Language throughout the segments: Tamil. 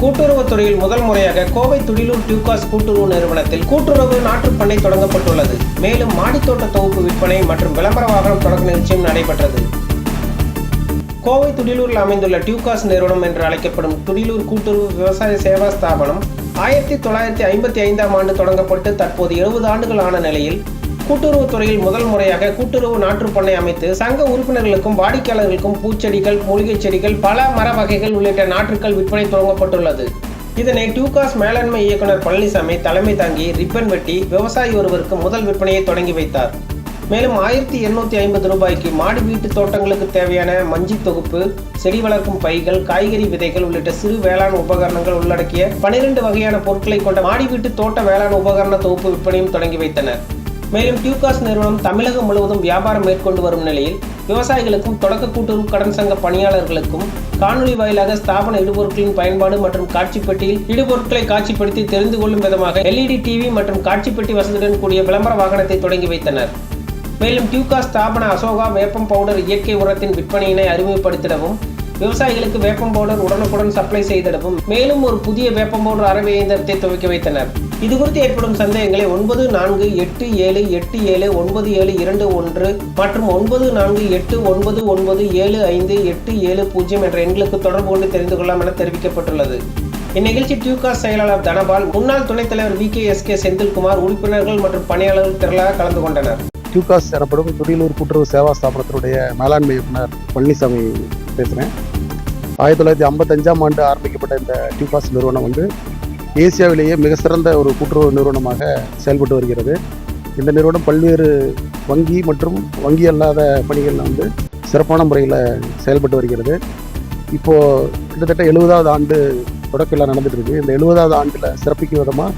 கூட்டுறவுத்துறையில் முதல் முறையாக கோவை துடிலூர் டியூகாஸ் கூட்டுறவு நிறுவனத்தில் கூட்டுறவு நாற்று பண்ணை தொடங்கப்பட்டுள்ளது. மேலும் மாடித்தோட்ட தொகுப்பு விற்பனை மற்றும் விளம்பர வாகனம் தொடக்க நிகழ்ச்சியும் நடைபெற்றது. கோவை துடிலூரில் அமைந்துள்ள டியூகாஸ் நிறுவனம் என்று அழைக்கப்படும் துடிலூர் கூட்டுறவு விவசாய சேவா ஸ்தாபனம் ஆயிரத்தி தொள்ளாயிரத்தி ஐம்பத்தி ஐந்தாம் ஆண்டு தொடங்கப்பட்டு தற்போது எழுபது ஆண்டுகள் ஆன நிலையில் கூட்டுறவுத் துறையில் முதல் முறையாக கூட்டுறவு நாற்று பண்ணை அமைத்து சங்க உறுப்பினர்களுக்கும் வாடிக்கையாளர்களுக்கும் பூச்செடிகள் மூலிகை செடிகள் பல மர வகைகள் உள்ளிட்ட நாற்றுக்கள் விற்பனை தொடங்கப்பட்டுள்ளது. இதனை டியூகாஸ் மேலாண்மை இயக்குனர் பழனிசாமி தலைமை தாங்கி ரிப்பன் வெட்டி விவசாயி ஒருவருக்கு முதல் விற்பனையை தொடங்கி வைத்தார். மேலும் ஆயிரத்தி எண்ணூற்றி ஐம்பது ரூபாய்க்கு மாடி வீட்டு தோட்டங்களுக்கு தேவையான மஞ்சி தொகுப்பு செடி வளர்க்கும் பைகள் காய்கறி விதைகள் உள்ளிட்ட சிறு வேளாண் உபகரணங்கள் உள்ளடக்கிய பனிரெண்டு வகையான பொருட்களை கொண்ட மாடி வீட்டு தோட்ட வேளாண் உபகரண தொகுப்பு விற்பனையும் தொடங்கி வைத்தனர். மேலும் டியூகாஸ் நிறுவனம் தமிழகம் முழுவதும் வியாபாரம் மேற்கொண்டு வரும் நிலையில் விவசாயிகளுக்கும் தொடக்க கூட்டுறவு கடன் சங்க பணியாளர்களுக்கும் காணொலி வாயிலாக ஸ்தாபன இடுபொருட்களின் பயன்பாடு மற்றும் காட்சிப்பெட்டியில் இடுபொருட்களை காட்சிப்படுத்தி தெரிந்து கொள்ளும் விதமாக எல்இடி டிவி மற்றும் காட்சிப்பெட்டி வசதியுடன் கூடிய விளம்பர வாகனத்தை தொடங்கி வைத்தனர். மேலும் டியூகா ஸ்தாபன அசோகா வேப்பம் பவுடர் இயற்கை உரத்தின் விற்பனையினை அறிமுகப்படுத்திடவும் விவசாயிகளுக்கு வேப்பம் பவுடர் உடனுக்குடன் சப்ளை செய்திடவும் மேலும் ஒரு புதிய வேப்பம் பவுடர் அறவை இயந்திரத்தை துவக்கி வைத்தனர். இது குறித்து ஏற்படும் சந்தேகங்களை ஒன்பது நான்கு எட்டு ஏழு எட்டு ஏழு ஒன்பது ஏழு இரண்டு ஒன்று மற்றும் ஒன்பது நான்கு எட்டு ஒன்பது ஒன்பது ஏழு ஐந்து எட்டு ஏழு பூஜ்ஜியம் என்ற எண்களுக்கு தொடர்பு கொண்டு தெரிந்து கொள்ளலாம் என தெரிவிக்கப்பட்டுள்ளது. இந்நிகழ்ச்சி டியூகாஸ் செயலாளர் தனபால் முன்னாள் துணைத் தலைவர் V K S K Senthilkumar உறுப்பினர்கள் மற்றும் பணியாளர்கள் திரளாக கலந்து கொண்டனர். டியூகாஸ் எனப்படும் துடியலூர் கூட்டுறவு சேவா ஸ்தாபனத்தினுடைய மேலாண்மை இயக்குனர் பழனிசாமி பேசுகிறேன் ஆயிரத்தி தொள்ளாயிரத்தி ஐம்பத்தஞ்சாம் ஆண்டு ஆரம்பிக்கப்பட்ட இந்த டியூகாஸ் நிறுவனம் வந்து ஏசியாவிலேயே மிக சிறந்த ஒரு கூட்டுறவு நிறுவனமாக செயல்பட்டு வருகிறது. இந்த நிறுவனம் பல்வேறு வங்கி மற்றும் வங்கி அல்லாத பணிகளில் வந்து சிறப்பான முறையில் செயல்பட்டு வருகிறது. இப்போது கிட்டத்தட்ட எழுபதாவது ஆண்டு தொடக்க நடந்துகிட்ருக்கு இந்த எழுபதாவது ஆண்டில் சிறப்பிக்கும் விதமாக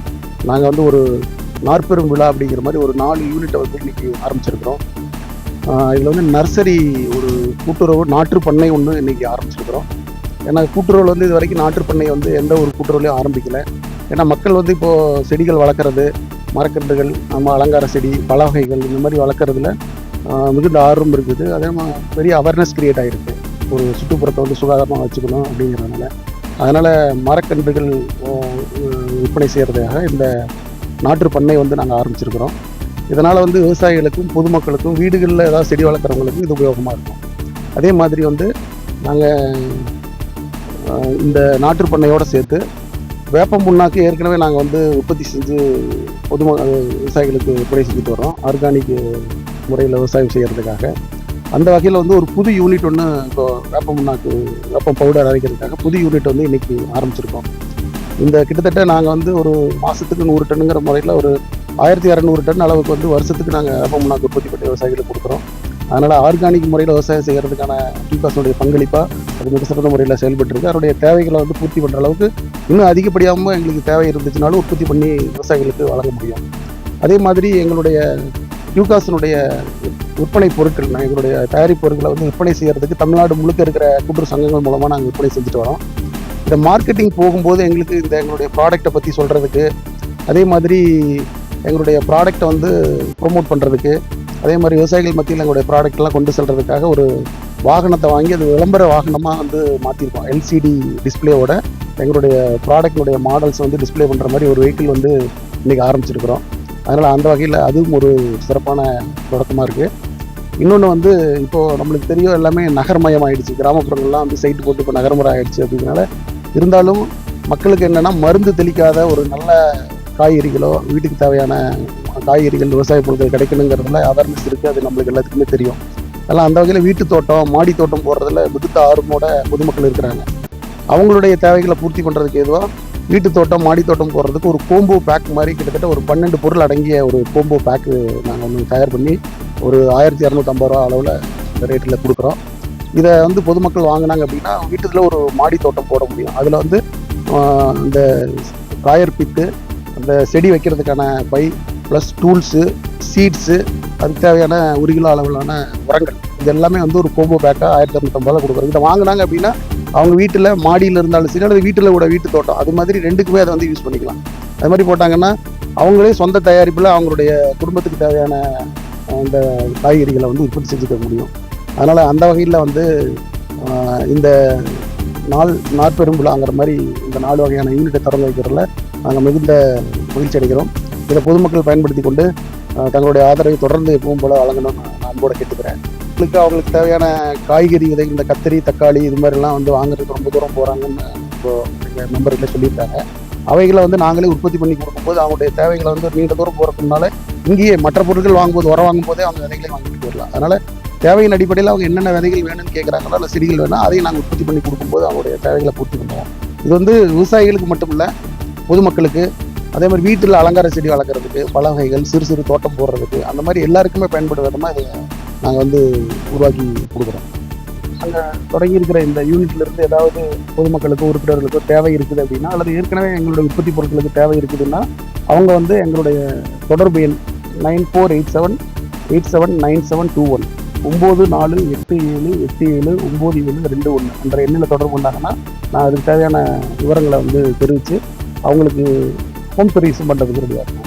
நாங்கள் வந்து ஒரு நாற்பெரும் விழா அப்படிங்கிற மாதிரி ஒரு நாலு யூனிட்டை வந்து இன்றைக்கி ஆரம்பிச்சிருக்கிறோம். இதில் வந்து நர்சரி ஒரு கூட்டுறவு நாற்று பண்ணை ஒன்று இன்னைக்கு ஆரம்பிச்சிருக்கிறோம். ஏன்னா கூட்டுறவில் வந்து இது வரைக்கும் நாற்று பண்ணை வந்து எந்த ஒரு கூட்டுறவுலையும் ஆரம்பிக்கலை. ஏன்னா மக்கள் வந்து இப்போது செடிகள் வளர்க்குறது மரக்கன்றுகள் நம்ம அலங்கார செடி பல வகைகள் இந்த மாதிரி வளர்க்குறதுல மிகுந்த ஆர்வம் இருக்குது. அதே மாதிரி பெரிய அவேர்னஸ் க்ரியேட் ஆகிருக்கு ஒரு சுற்றுப்புறத்தை வந்து சுகாதாரமாக வச்சுக்கணும் அப்படிங்கிறதுனால. அதனால் மரக்கன்றுகள் விற்பனை செய்கிறதுக்காக இந்த நாற்று பண்ணை வந்து நாங்கள் ஆரம்பிச்சிருக்கிறோம். இதனால் வந்து விவசாயிகளுக்கும் பொதுமக்களுக்கும் வீடுகளில் ஏதாவது செடி வளர்க்குறவங்களுக்கும் இது உபயோகமாக இருக்கும். அதே மாதிரி வந்து நாங்கள் இந்த நாற்று பண்ணையோடு சேர்த்து வேப்பம் புண்ணாக்கு ஏற்கனவே நாங்கள் வந்து உற்பத்தி செஞ்சு பொதும விவசாயிகளுக்கு விற்பனை செஞ்சுட்டு வரோம் ஆர்கானிக் முறையில் விவசாயம் செய்கிறதுக்காக அந்த வகையில் வந்து ஒரு புது யூனிட் ஒன்று இப்போ வேப்பம் புண்ணாக்கு வேப்பம் பவுடர் அரைக்கிறதுக்காக புது யூனிட் வந்து இன்றைக்கி ஆரம்பிச்சிருக்கோம். இந்த கிட்டத்தட்ட நாங்கள் வந்து ஒரு மாதத்துக்கு நூறு டன்னுங்கிற முறையில் ஒரு ஆயிரத்தி இரநூறு டன் அளவுக்கு வந்து வருஷத்துக்கு நாங்கள் வேப்பம் புண்ணாக்கு உற்பத்தி பண்ணி விவசாயிகளுக்கு கொடுக்குறோம். அதனால் ஆர்கானிக் முறையில் விவசாயம் செய்கிறதுக்கான டிகாஸோடைய பங்களிப்பாக அது மிக சிறந்த முறையில் செயல்பட்டுருக்கு. அதனுடைய தேவைகளை வந்து பூர்த்தி பண்ணுற அளவுக்கு இன்னும் அதிகப்படியாகவும் எங்களுக்கு தேவை இருந்துச்சுனாலும் உற்பத்தி பண்ணி விவசாயிகளுக்கு வழங்க முடியும். அதே மாதிரி எங்களுடைய யூகாசனுடைய விற்பனை பொருட்கள் நான் எங்களுடைய தயாரிப்பு பொருட்களை வந்து விற்பனை செய்கிறதுக்கு தமிழ்நாடு முழுக்க இருக்கிற கூட்டுறவு சங்கங்கள் மூலமாக நாங்கள் விற்பனை செஞ்சுட்டு வரோம். இந்த மார்க்கெட்டிங் போகும்போது எங்களுக்கு இந்த எங்களுடைய ப்ராடக்ட்டை பற்றி சொல்கிறதுக்கு அதே மாதிரி எங்களுடைய ப்ராடக்ட்டை வந்து ப்ரொமோட் பண்ணுறதுக்கு அதே மாதிரி விவசாயிகள் மத்தியில் எங்களுடைய ப்ராடக்ட்லாம் கொண்டு செல்றதுக்காக ஒரு வாகனத்தை வாங்கி அது விளம்பர வாகனமாக வந்து மாற்றிருக்கோம் எல்சிடி டிஸ்பிளேவோட எங்களுடைய ப்ராடக்டினுடைய மாடல்ஸ் வந்து டிஸ்ப்ளே பண்ணுற மாதிரி ஒரு வெஹிக்கிள் வந்து இன்றைக்கி ஆரம்பிச்சிருக்கிறோம். அதனால் அந்த வகையில் அதுவும் ஒரு சிறப்பான தொடக்கமாக இருக்குது இன்னொன்று வந்து இப்போது நம்மளுக்கு தெரியும் எல்லாமே நகர்மயம் ஆயிடுச்சு கிராமப்புறங்கள்லாம் வந்து சைட்டு போட்டு இப்போ நகரமுறை ஆகிடுச்சு அப்படிங்கிறனால இருந்தாலும் மக்களுக்கு என்னென்னா மருந்து தெளிக்காத ஒரு நல்ல காய்கறிகளோ வீட்டுக்கு தேவையான காய்கறிகள் விவசாய பொருட்கள் கிடைக்கணுங்கிறதுல அவேர்னஸ் இருக்குது அது நம்மளுக்கு எல்லாத்துக்குமே தெரியும். அதெல்லாம் அந்த வகையில் வீட்டு தோட்டம் மாடி தோட்டம் போடுறதுல மிகுந்த ஆர்வமோட பொதுமக்கள் இருக்கிறாங்க. அவங்களுடைய தேவைகளை பூர்த்தி பண்ணுறதுக்கு எதுவாக வீட்டு தோட்டம் மாடி தோட்டம் போடுறதுக்கு ஒரு கோம்போ பேக் மாதிரி கிட்டத்தட்ட ஒரு பன்னெண்டு பொருள் அடங்கிய ஒரு கோம்போ பேக்கு நாங்கள் ஒன்று தயார் பண்ணி ஒரு ஆயிரத்தி இரநூத்தம்பது ரூபா அளவில் இந்த ரேட்டில் கொடுக்குறோம். இதை வந்து பொதுமக்கள் வாங்கினாங்க அப்படின்னா வீட்டுல ஒரு மாடி தோட்டம் போட முடியும். அதில் வந்து இந்த காயர் பித்து அந்த செடி வைக்கிறதுக்கான பை ப்ளஸ் டூல்ஸு சீட்ஸு அதுக்கு தேவையான ஒரு அளவிலான உரங்கள். இது எல்லாமே வந்து ஒரு கோம்போ பேக்காக ஆயிரத்தி இரநூத்தம்பது ரூபா கொடுக்குறோம். இதை வாங்கினாங்க அப்படின்னா அவங்க வீட்டில் மாடியில் இருந்தாலும் சரி அல்லது வீட்டில் கூட வீட்டு தோட்டம் அது மாதிரி ரெண்டுக்குமே அதை வந்து யூஸ் பண்ணிக்கலாம். அது மாதிரி போட்டாங்கன்னா அவங்களே சொந்த தயாரிப்பில் அவங்களுடைய குடும்பத்துக்கு தேவையான அந்த காய்கறிகளை வந்து உற்பத்தி செஞ்சுக்க முடியும். அதனால் அந்த வகையில் வந்து இந்த நாள் நாற்பெரும் விழாங்கிற மாதிரி இந்த நாலு வகையான யூனிட்டை திறந்து வைக்கிறதுல நாங்கள் மிகுந்த மகிழ்ச்சி அடைகிறோம். இதை பொதுமக்கள் பயன்படுத்தி கொண்டு தங்களுடைய ஆதரவை தொடர்ந்து எப்பவும் போல வழங்கணும்னு நான் அன்போட கேட்டுக்கிறேன். அவங்களுக்கு அவங்களுக்கு தேவையான காய்கறி விதை இந்த கத்திரி தக்காளி இது மாதிரிலாம் வந்து வாங்குறதுக்கு ரொம்ப தூரம் போகிறாங்கன்னு இப்போ எங்கள் மெம்பர்கிட்ட சொல்லியிருக்காங்க. அவைகளை வந்து நாங்களே உற்பத்தி பண்ணி கொடுக்கும்போது அவங்களுடைய தேவைகளை வந்து நீண்ட தூரம் போகிறதுனால இங்கேயே மற்ற பொருட்கள் வாங்கும்போது உரம் வாங்கும்போதே அவங்க விதைகளை வாங்கிட்டு போயிடலாம். அதனால் தேவையின் அடிப்படையில் அவங்க என்னென்ன விதைகள் வேணும்னு கேட்குறாங்களோ இல்லை செடிகள் வேணும் அதையும் நாங்கள் உற்பத்தி பண்ணி கொடுக்கும்போது அவங்களுடைய தேவைகளை பூர்த்தி பண்ணுவோம். இது வந்து விவசாயிகளுக்கு மட்டும் இல்லை பொதுமக்களுக்கு அதே மாதிரி வீட்டில் அலங்கார செடி வளர்க்குறதுக்கு பல வகைகள் சிறு சிறு தோட்டம் போடுறதுக்கு அந்த மாதிரி எல்லாருக்குமே பயன்படுற விதமாக இதை நாங்கள் வந்து உருவாக்கி கொடுக்குறோம். அங்கே தொடங்கி இருக்கிற இந்த யூனிட்லேருந்து ஏதாவது பொதுமக்களுக்கு உறுப்பினர்களுக்கோ தேவை இருக்குது அப்படின்னா அல்லது ஏற்கனவே எங்களுடைய உற்பத்தி பொருட்களுக்கு தேவை இருக்குதுன்னா அவங்க வந்து எங்களுடைய தொடர்பு எண் nine four eight seven eight seven nine seven two one ஒம்பது நாலு எட்டு ஏழு எட்டு ஏழு ஒம்பது ஏழு ரெண்டு ஒன்று என்ற எண்ணில் தொடர்பு கொண்டாங்கன்னா நான் அதுக்கு தேவையான விவரங்களை வந்து தெரிவித்து அவங்களுக்கு ஹோம் சர்வீஸும் பண்ணுறதுக்கு ரெடியாக இருக்கும்